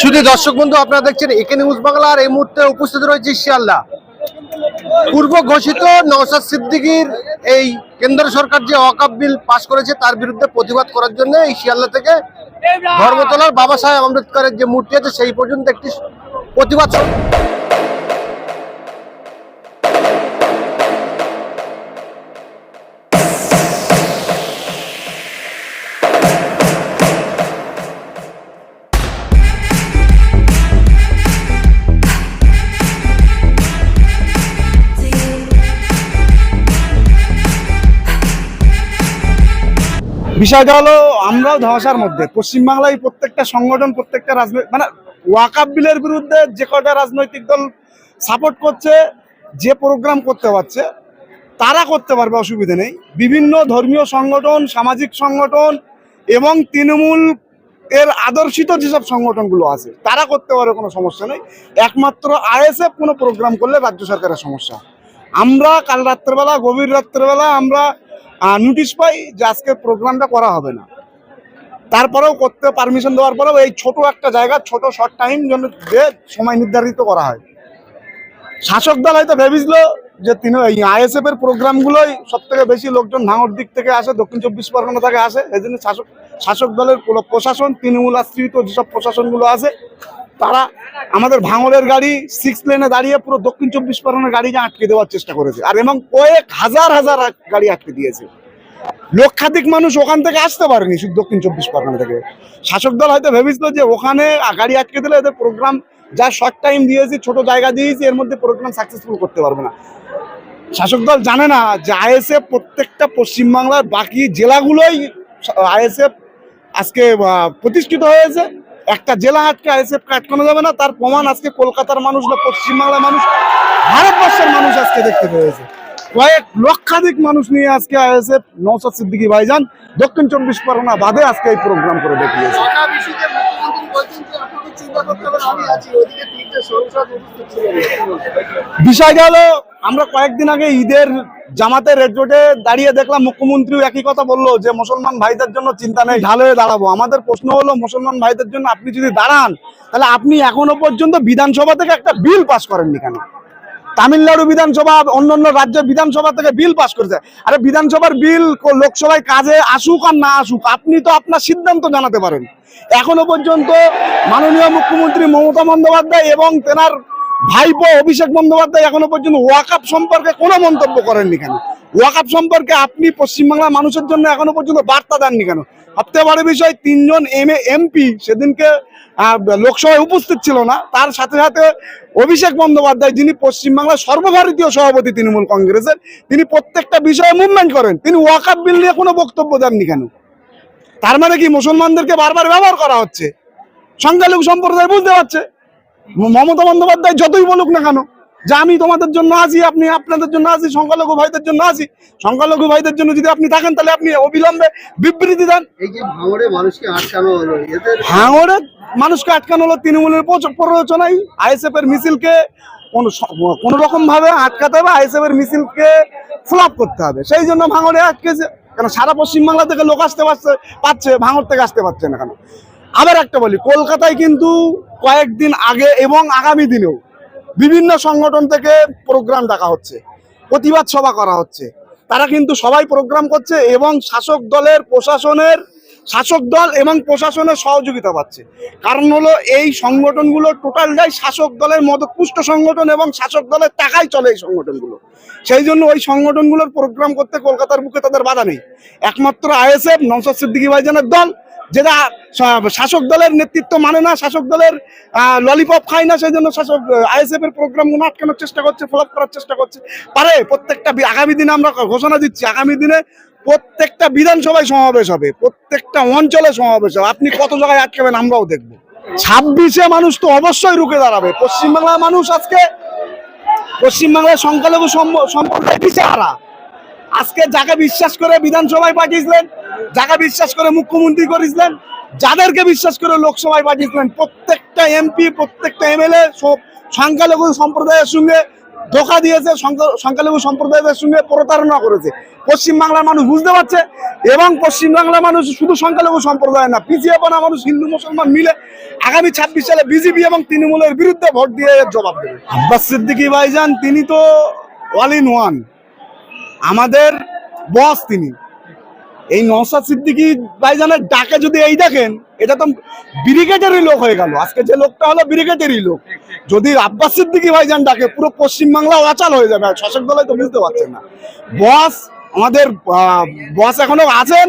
শুধু দর্শক বন্ধু, আপনারা দেখছেন একে নিউজ বাংলার এই মুহূর্তে উপস্থিত রয়েছে শিয়ালদা। পূর্ব ঘোষিত নওসাদ সিদ্দিকির এই কেন্দ্র সরকার যে ওয়াকাব বিল পাশ করেছে, তার বিরুদ্ধে প্রতিবাদ করার জন্য এই শিয়ালদা থেকে ধর্মতলার বাবা সাহেব আম্বেদকরের যে মূর্তি আছে, সেই পর্যন্ত একটি প্রতিবাদ বিষয়টা হলো, আমরাও ধসার মধ্যে। পশ্চিমবাংলায় প্রত্যেকটা সংগঠন, প্রত্যেকটা রাজনৈতিক মানে ওয়াকাব বিলের বিরুদ্ধে যে কটা রাজনৈতিক দল সাপোর্ট করছে, যে প্রোগ্রাম করতে পারছে, তারা করতে পারবে, অসুবিধা নেই। বিভিন্ন ধর্মীয় সংগঠন, সামাজিক সংগঠন এবং তৃণমূল এর আদর্শিত যেসব সংগঠনগুলো আছে, তারা করতে পারে, কোনো সমস্যা নেই। একমাত্র আইএসএফ কোনো প্রোগ্রাম করলে রাজ্য সরকারের সমস্যা। আমরা কাল রাত্রেবেলা, গভীর রাত্রেবেলা আমরা নোটিশ পাই যে আজকে প্রোগ্রামটা করা হবে না। তারপরেও করতে পারমিশন দেওয়ার পরেও এই ছোট একটা জায়গা, ছোট শর্ট টাইম জন্য যে সময় নির্ধারিত করা হয়। শাসক দল হয়তো ভেবেছিল যে তিনি এই আইএসএফ এর প্রোগ্রামগুলোই সব থেকে বেশি লোকজন ভাঙর দিক থেকে আসে, দক্ষিণ চব্বিশ পরগনা থেকে আসে। এই জন্য শাসক শাসক দলের পুরো প্রশাসন, তৃণমূল আশ্রিত যেসব প্রশাসনগুলো আছে তারা আমাদের ভাঙলের গাড়ি সিক্স লেনে দাঁড়িয়ে পুরো দক্ষিণ চব্বিশ পরগনার গাড়িকে আটকে দেওয়ার চেষ্টা করেছে। আর এবং কয়েক হাজার হাজার গাড়ি আটকে দিয়েছে। লক্ষাধিক মানুষ ওখান থেকে আসতে পারেনি শুধু দক্ষিণ চব্বিশ পরগনা থেকে। শাসক দল হয়তো ভেবেছিল যে ওখানে গাড়ি আটকে দিলে এদের প্রোগ্রাম যা শর্ট টাইম দিয়েছি, ছোট জায়গা দিয়েছি, এর মধ্যে প্রোগ্রাম সাকসেসফুল করতে পারবে না। শাসক দল জানে না যে আইএসএফ প্রত্যেকটা পশ্চিমবাংলার বাকি জেলাগুলোই আইএসএফ আজকে প্রতিষ্ঠিত হয়েছে। একটা জেলা আটকে আইএসএফ আটকানো যাবে না তার প্রমাণ আজকে কলকাতার মানুষ না পশ্চিমবাংলার মানুষ ভারতবর্ষের মানুষ আজকে দেখতে পেয়েছে। কয়েক লক্ষাধিক মানুষ নিয়ে আজকে আইএসএফ নৌসাদ সিদ্দিকী ভাইজান দক্ষিণ চব্বিশ পরগনা বাদে আজকে এই প্রোগ্রাম করে দেখিয়েছে। বিষয় ইস্যুতে আমরা কয়েকদিন আগে ঈদের জামাতে রেড রোডে দাঁড়িয়ে দেখলাম মুখ্যমন্ত্রীও একই কথা বলল যে, মুসলমান ভাইদের জন্য চিন্তা নেই, ঢাল হয়ে দাঁড়াবো। আমাদের প্রশ্ন হলো, মুসলমান ভাইদের জন্য আপনি যদি দাঁড়ান, তাহলে আপনি এখনও পর্যন্ত বিধানসভা থেকে একটা বিল পাস করেননি কেন? তামিলনাড়ু বিধানসভা, অন্যান্য রাজ্যের বিধানসভা থেকে বিল পাস করেছে। আরে বিধানসভার বিল লোকসভায় কাজে আসুক আর না আসুক, আপনি তো আপনার সিদ্ধান্ত জানাতে পারেন। এখনও পর্যন্ত মাননীয় মুখ্যমন্ত্রী মমতা বন্দ্যোপাধ্যায় এবং তেনার ভাইপো অভিষেক বন্দ্যোপাধ্যায় এখনও পর্যন্ত ওয়াকাপ সম্পর্কে কোনো মন্তব্য করেননি কেন? ওয়াকাপ সম্পর্কে আপনি পশ্চিমবাংলার মানুষের জন্য এখনও পর্যন্ত বার্তা দেননি কেন? সবথেকে বড় বিষয়, তিনজন এম এমপি সেদিনকে লোকসভায় উপস্থিত ছিল না। তার সাথে সাথে অভিষেক বন্দ্যোপাধ্যায়, যিনি পশ্চিমবাংলার সর্বভারতীয় সভাপতি তৃণমূল কংগ্রেসের, তিনি প্রত্যেকটা বিষয়ে মুভমেন্ট করেন। তিনি ওয়াকাপ বিল নিয়ে কোনো বক্তব্য দেননি কেন? তার মানে কি মুসলমানদেরকে বারবার ব্যবহার করা হচ্ছে? সংখ্যালঘু সম্প্রদায় বুঝতে পারছে মমতা বন্দ্যোপাধ্যায় যতই বলুক না কেন যে আমি তোমাদের জন্য আছি আপনি আপনাদের জন্য আছি সংখ্যালঘু ভাইদের জন্য আছি সংখ্যালঘু ভাইদের জন্য যদি আপনি থাকেন তাহলে আপনি অবিলম্বে বিবৃতি দেন। ভাঙড়ে মানুষকে আটকানো হলো ভাঙড়ে মানুষকে আটকানো হলো তৃণমূলের প্ররোচনায়। আইএসএফ এর মিছিলকে কোন কোন রকম ভাবে আটকাতে হবে আইএসএফ এর মিছিলকে ফ্লপ করতে হবে। সেই জন্য ভাঙড়ে আটকেছে। কেন সারা পশ্চিমবাংলা থেকে লোক আসতে পারছে পাচ্ছে ভাঙড় থেকে আসতে পারছে না কেন? আবার একটা বলি, কলকাতায় কিন্তু কয়েকদিন আগে এবং আগামী দিনেও বিভিন্ন সংগঠন থেকে প্রোগ্রাম ডাকা হচ্ছে, প্রতিবাদ সভা করা হচ্ছে। তারা কিন্তু সবাই প্রোগ্রাম করছে এবং শাসক দলের প্রশাসনের, শাসক দল এবং প্রশাসনের সহযোগিতা পাচ্ছে। কারণ হলো এই সংগঠনগুলো টোটালটাই শাসক দলের মদপুষ্ট সংগঠন এবং শাসক দলের টাকায় চলে এই সংগঠনগুলো। সেই জন্য ওই সংগঠনগুলোর প্রোগ্রাম করতে কলকাতার বুকে তাদের বাধা নেই। একমাত্র আইএসএফ নৌসাদ সিদ্দিকী ভাইজানের দল যেটা শাসক দলের নেতৃত্ব মানে না, শাসক দলের ললিপপ খায় না সেই জন্য শাসক আইএসএফ এর প্রোগ্রামগুলো আটকানোর চেষ্টা করছে ফ্লপ করার চেষ্টা করছে। পারে, প্রত্যেকটা আগামী দিনে আমরা ঘোষণা দিচ্ছি, আগামী দিনে প্রত্যেকটা বিধানসভায় সমাবেশ হবে, প্রত্যেকটা অঞ্চলে সমাবেশ হবে। আপনি কত জায়গায় আটকাবেন আমরাও দেখব। ছাব্বিশে মানুষ তো অবশ্যই রুখে দাঁড়াবে। পশ্চিমবাংলার মানুষ আজকে, পশ্চিমবাংলার সংখ্যালঘু সম- সম্প্রদায় পিছাহারা আজকে যাকে বিশ্বাস করে বিধানসভায় পাঠিয়েছিলেন যাকে বিশ্বাস করে মুখ্যমন্ত্রী করেছিলেন, যাদেরকে বিশ্বাস করে লোকসভায় পাঠিয়েছিলেন, প্রত্যেকটা এমপি, প্রত্যেকটা এমএলএ সংখ্যালঘু সম্প্রদায়ের সঙ্গে ধোকা দিয়েছে সংখ্যালঘু সম্প্রদায়ের সঙ্গে প্রতারণা করেছে। পশ্চিম বাংলার মানুষ বুঝতে পারছে এবং পশ্চিম বাংলার মানুষ শুধু সংখ্যালঘু সম্প্রদায় না, পিছিয়ে পড়া মানুষ, হিন্দু, মুসলমান মিলে আগামী ছাব্বিশ সালে বিজেপি এবং তৃণমূলের বিরুদ্ধে ভোট দিয়ে জবাব দেবে। আব্বাস সিদ্দিকী ভাইজান, তিনি তো অল ইন ওয়ান আমাদের বস তিনি। এই নওসাদ সিদ্দিকি ভাইজানের ডাকে যদি এই দেখেন, এটা তো ব্রিগেডেরই লোক হয়ে গেল। আজকে যে লোকটা হলো ব্রিগেডেরই লোক। যদি আব্বাস সিদ্দিকি ভাইজান ডাকে, পুরো পশ্চিমবাংলা অচাল হয়ে যাবে। আর শাসক দলে তো বুঝতে পারছেন না। বস, আমাদের বস এখনও আছেন,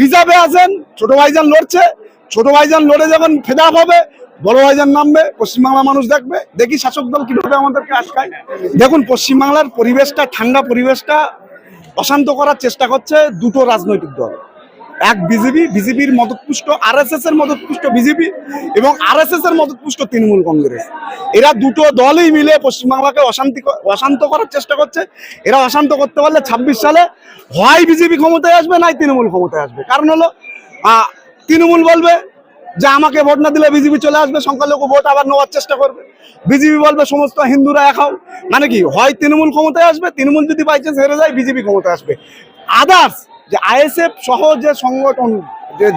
রিজার্ভে আছেন, ছোট ভাইজান লড়ছে। ছোট ভাইজান লড়ে যখন ফেদা হবে, বড় ভাইজান নামবে পশ্চিমবাংলা মানুষ দেখবে। দেখি শাসক দল কীভাবে আমাদেরকে আটকায়। দেখুন, পশ্চিমবাংলার পরিবেশটা, ঠান্ডা পরিবেশটা অশান্ত করার চেষ্টা করছে দুটো রাজনৈতিক দল। এক বিজেপি, বিজেপির মদতপুষ্ট আর এস এস এর মদতপুষ্ট বিজেপি এবং আর এস এস এর মদতপুষ্ট তৃণমূল কংগ্রেস। এরা দুটো দলই মিলে পশ্চিমবাংলাকে অশান্তি অশান্ত করার চেষ্টা করছে। এরা অশান্ত করতে পারলে ছাব্বিশ সালে হয় বিজেপি ক্ষমতায় আসবে, নাই তৃণমূল ক্ষমতায় আসবে। কারণ হলো তৃণমূল বলবে যে আমাকে ভোট না দিলে বিজেপি চলে আসবে, সংখ্যালঘু ভোট আবার নেওয়ার চেষ্টা করবে। বিজেপি বলবে, সমস্ত হিন্দুরা এক হও। মানে কি, হয় তৃণমূল ক্ষমতায় আসবে, তৃণমূল যদি বাই চান্স হেরে যায়, বিজেপি ক্ষমতায় আসবে। আদার্স যে আইএসএফ সহ যে সংগঠন,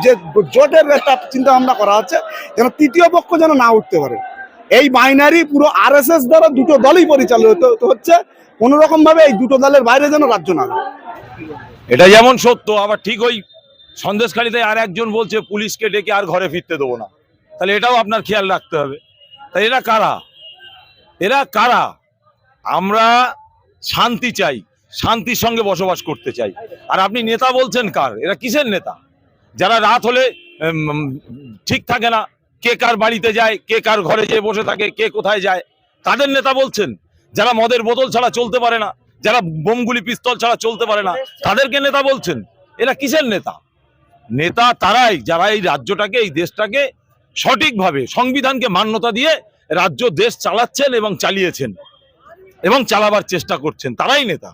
যে জোটের একটা চিন্তা ভাবনা করা হচ্ছে যেন তৃতীয় পক্ষ যেন না উঠতে পারে। এই বাইনারি পুরো আর এস এস দ্বারা দুটো দলই পরিচালিত হচ্ছে কোন রকম ভাবে এই দুটো দলের বাইরে যেন রাজ্য না। এটা যেমন সত্য, আবার ঠিক ওই সন্দেশখালিতে আর একজন বলছে, পুলিশকে ডেকে আর ঘরে ফিরতে দেবো না। তাহলে এটাও আপনার খেয়াল রাখতে হবে। তাই এরা কারা? এরা কারা? আমরা শান্তি চাই, শান্তির সঙ্গে বসবাস করতে চাই। আর আপনি নেতা বলছেন কার? এরা কিসের নেতা? যারা রাত হলে ঠিক থাকে না, কে কার বাড়িতে যায়, কে কার ঘরে যেয়ে বসে থাকে, কে কোথায় যায়, তাদের নেতা বলছেন। যারা মদের বোতল ছাড়া চলতে পারে না, যারা বোমগুলি, পিস্তল ছাড়া চলতে পারে না, তাদেরকে নেতা বলছেন। এরা কিসের নেতা? নেতা তারাই যারা এই রাজ্যটাকে এই দেশটাকে সঠিকভাবে সংবিধানকে মান্যতা দিয়ে রাজ্য দেশ চালাচ্ছেন এবং চালিয়েছেন এবং চালাবার চেষ্টা করছেন। তারাই নেতা।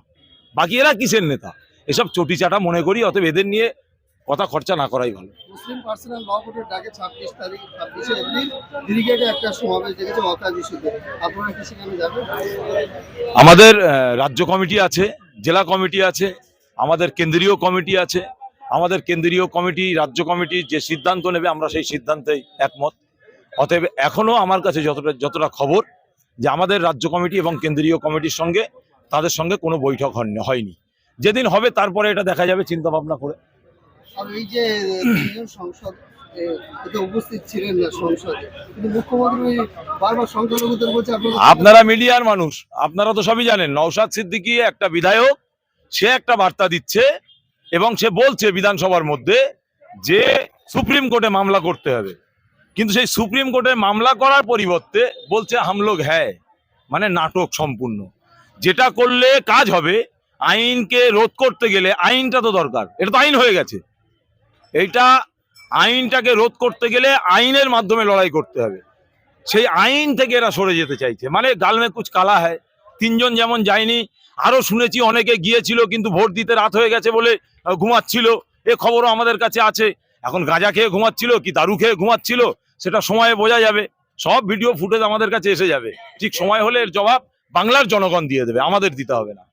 বাকি এরা কিসের নেতা? এসব চটি চাটা মনে করি অতএব এদের নিয়ে কথা খরচা না করাই ভালো। মুসলিম পার্সোনাল ল কোর্টের ডাকে ছাব্বিশ তারিখ ছাব্বিশে এপ্রিল ব্রিগেডে একটা সমাবেশ দেখেছে অকাজ ইস্যুতে। আপনারা কি সেখানে যাবেন? আমাদের রাজ্য কমিটি আছে জেলা কমিটি আছে আমাদের কেন্দ্রীয় কমিটি আছে আমাদের কেন্দ্রীয় কমিটি রাজ্য কমিটি যে সিদ্ধান্ত নেবে আমরা সেই সিদ্ধান্তেই একমত। অতএব এখনও আমার কাছে যতটা যতটা খবর যে আমাদের রাজ্য কমিটি এবং কেন্দ্রীয় কমিটির সঙ্গে তাদের সঙ্গে কোনো বৈঠক হয়নি- হয়নি। যেদিন হবে তারপরে এটা দেখা যাবে চিন্তা ভাবনা করে এই যে সংসদ উপস্থিত ছিলেন সংসদে কিন্তু মুখ্যমন্ত্রী বারবার সংখ্যালঘুদের বলছে আপনারা আপনারা মিডিয়ার মানুষ আপনারা তো সবই জানেন নওশাদ সিদ্দিকী একটা বিধায়ক সে একটা বার্তা দিচ্ছে এবং সে বলছে বিধানসভার মধ্যে যে সুপ্রিম কোর্টে মামলা করতে হবে। কিন্তু সেই সুপ্রিম কোর্টে মামলা করার পরিবর্তে বলছে হামলোক হ্যায় মানে নাটক সম্পূর্ণ। যেটা করলে কাজ হবে, আইনকে রোধ করতে গেলে আইনটা তো দরকার, এটা তো আইন হয়ে গেছে। এইটা আইনটাকে রোধ করতে গেলে আইনের মাধ্যমে লড়াই করতে হবে। সেই আইন থেকে এরা সরে যেতে চাইছে মানে গালমে কুচ কালা হয় তিনজন যেমন যায়নি, আরও শুনেছি অনেকে গিয়েছিল কিন্তু ভোট দিতে রাত হয়ে গেছে বলে ঘুমাচ্ছিল। এ খবরও আমাদের কাছে আছে। এখন গাঁজা খেয়ে ঘুমাচ্ছিল কি দারু খেয়ে ঘুমাচ্ছিল, সেটা সময়ে বোঝা যাবে। সব ভিডিও ফুটেজ আমাদের কাছে এসে যাবে। ঠিক সময় হলে এর জবাব বাংলার জনগণ দিয়ে দেবে, আমাদের দিতে হবে না।